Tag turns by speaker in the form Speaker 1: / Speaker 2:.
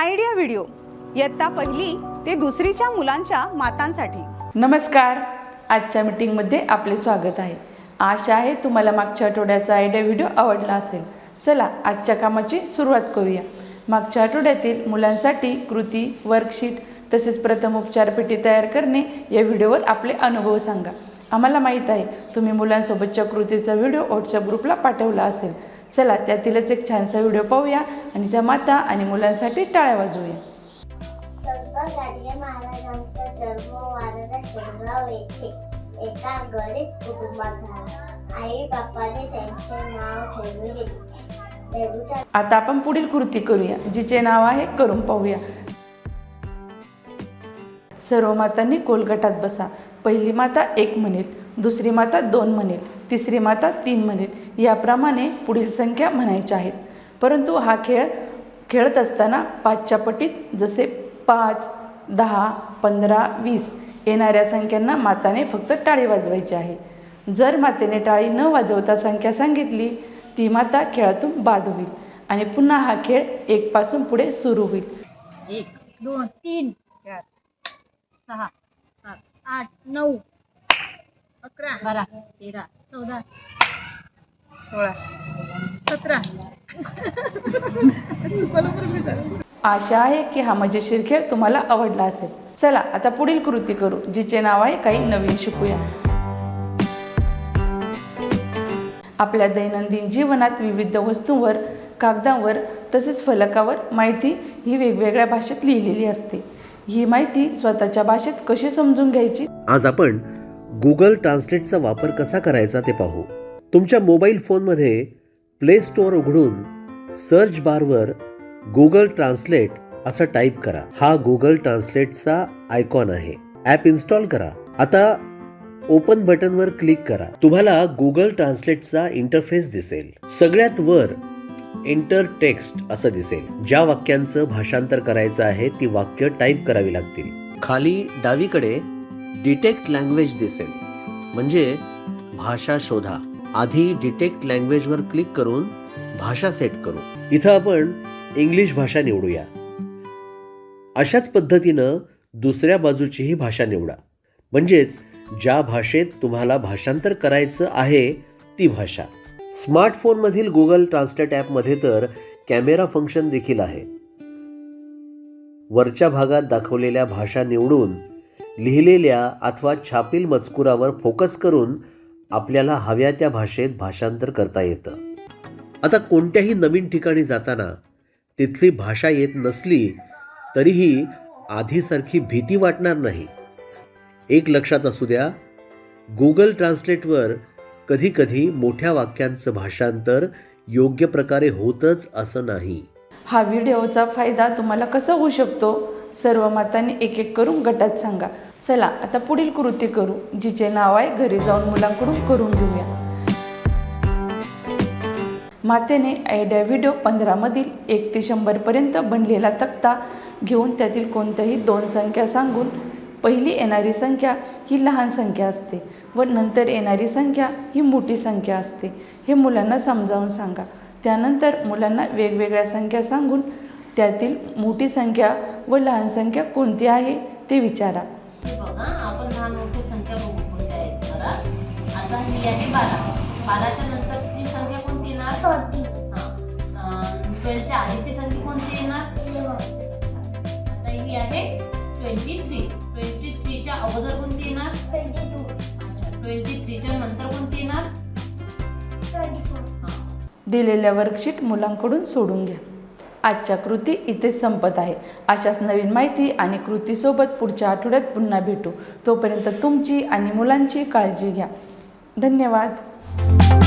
Speaker 1: Idea video. इयत्ता पहिली ते दुसरीच्या मुलांच्या मातांसाठी.
Speaker 2: नमस्कार. आजच्या मीटिंगमध्ये आपले स्वागत आहे. आशा आहे तुम्हाला मागच्या आठवड्याचा आयडिया व्हिडिओ आवडला असेल. चला आजच्या कामाची सुरुवात करूया. मागच्या आठवड्यातील मुलांसाठी कृती वर्कशीट तसेच प्रथम उपचारपेटी तयार करणे या व्हिडिओवर आपले अनुभव सांगा. आम्हाला माहीत आहे तुम्ही मुलांसोबतच्या कृतीचा व्हिडिओ व्हॉट्सअप ग्रुपला पाठवला असेल. चला त्यातीलच एक छानसा व्हिडिओ पाहूया आणि त्या माता आणि मुलांसाठी टाळ्या वाजवूया.
Speaker 3: महाराजांचा जन्म येथे एका गरीब कुटुंबात झाला आई बापाने त्यांचे नाव ठेवले
Speaker 2: आता आपण पुढील कृती करूया जिचे नाव आहे करून पाहूया. सर्व मातांनी कोलगटात बसा. पहिली माता एक म्हणेल दुसरी माता दोन म्हणेल तिसरी माता तीन म्हणेल याप्रमाणे पुढील संख्या म्हणायच्या आहेत. परंतु हा खेळ खेळत असताना पाचच्या पटीत जसे पाच दहा पंधरा वीस येणाऱ्या संख्यांना माताने फक्त टाळी वाजवायची आहे. जर मातेने टाळी न वाजवता संख्या सांगितली ती माता खेळातून बाद होईल आणि पुन्हा हा खेळ एकपासून पुढे सुरू होईल.
Speaker 4: एक दोन तीन चार सहा सात आठ नऊ अकरा बारा तेरा चौदा. सोळा. सतरा.
Speaker 2: आशा आहे की हा मजेशीर खेळ तुम्हाला आवडला असेल. चला आता पुढील कृती करू जिचे नाव आहे काही नवीन शिकूया. आपल्या दैनंदिन जीवनात विविध वस्तूंवर कागदावर तसेच फलकावर माहिती ही वेगवेगळ्या भाषेत लिहिलेली असते. ही माहिती स्वतःच्या भाषेत कशी समजून घ्यायची?
Speaker 5: आज आपण गुगल ट्रान्सलेटचा वापर कसा करायचा ते पाहू. तुमच्या मोबाईल फोनमध्ये प्ले स्टोअर उघडून सर्च बारवर गुगल ट्रान्सलेट असं टाईप करा. हा गुगल ट्रान्सलेटचा आयकॉन आहे. ॲप इन्स्टॉल करा. आता ओपन बटनवर क्लिक करा. तुम्हाला गुगल ट्रान्सलेटचा इंटरफेस दिसेल. सगळ्यात वर एंटर टेक्स्ट असं दिसेल. ज्या वाक्यांचं भाषांतर करायचं आहे ती वाक्य टाईप करावी लागतील. खाली डावीकडे डिटेक्ट लँग्वेज दिसेल. म्हणजे भाषा शोधा. आधी डिटेक्ट लँग्वेजवर क्लिक करून भाषा सेट करू. इथं आपण इंग्लिश भाषा निवडूया. अशाच पद्धतीनं दुसऱ्या बाजूचीही भाषा निवडा. म्हणजेच ज्या भाषेत तुम्हाला भाषांतर करायचं आहे ती भाषा. स्मार्टफोनमधील गुगल ट्रान्सलेट ॲपमध्ये तर कॅमेरा फंक्शन देखील आहे. वरच्या भागात दाखवलेल्या भाषा निवडून लिहिलेल्या अथवा छापील मजकुरावर फोकस करून आपल्याला हव्या त्या भाषेत भाषांतर करता येतं. आता कोणत्याही नवीन ठिकाणी जाताना तिथली भाषा येत नसली तरीही आधीसारखी भीती वाटणार नाही. एक लक्षात असू द्या गुगल ट्रान्सलेटवर कधीकधी मोठ्या वाक्यांचं भाषांतर योग्य प्रकारे होतच असं नाही.
Speaker 2: हा व्हिडिओचा फायदा तुम्हाला कसा होऊ शकतो? सर्व मातांनी एक एक करून गटात सांगा. चला आता पुढील कृती करू जिचे नाव आहे घरी जाऊन मुलांकडून करून घेऊया. मातेने आयडिया व्हिडिओ पंधरामधील एक ते शंभरपर्यंत बनलेला तक्ता घेऊन त्यातील कोणत्याही दोन संख्या सांगून पहिली येणारी संख्या ही लहान संख्या असते व नंतर येणारी संख्या ही मोठी संख्या असते. हे मुलांना समजावून सांगा. त्यानंतर मुलांना वेगवेगळ्या संख्या सांगून त्यातील मोठी संख्या व लहान संख्या कोणती आहे ते विचारा.
Speaker 4: आता ही आहे बारा. बाराच्या नंतरची संख्या कोणती येणार? हां. ट्वेल्वच्या आधीची संख्या कोणती येणार? आता ही आहे ट्वेंटी थ्री ट्वेंटी थ्रीच्या अगोदर कोणती येणार? अच्छा ट्वेंटी थ्रीच्या नंतर कोणती येणार? हां.
Speaker 2: दिलेल्या वर्कशीट मुलांकडून सोडून घ्या. आजच्या कृती इथेच संपत आहे. अशाच नवीन माहिती आणि कृतीसोबत पुढच्या आठवड्यात पुन्हा भेटू. तोपर्यंत तुमची आणि मुलांची काळजी घ्या. धन्यवाद.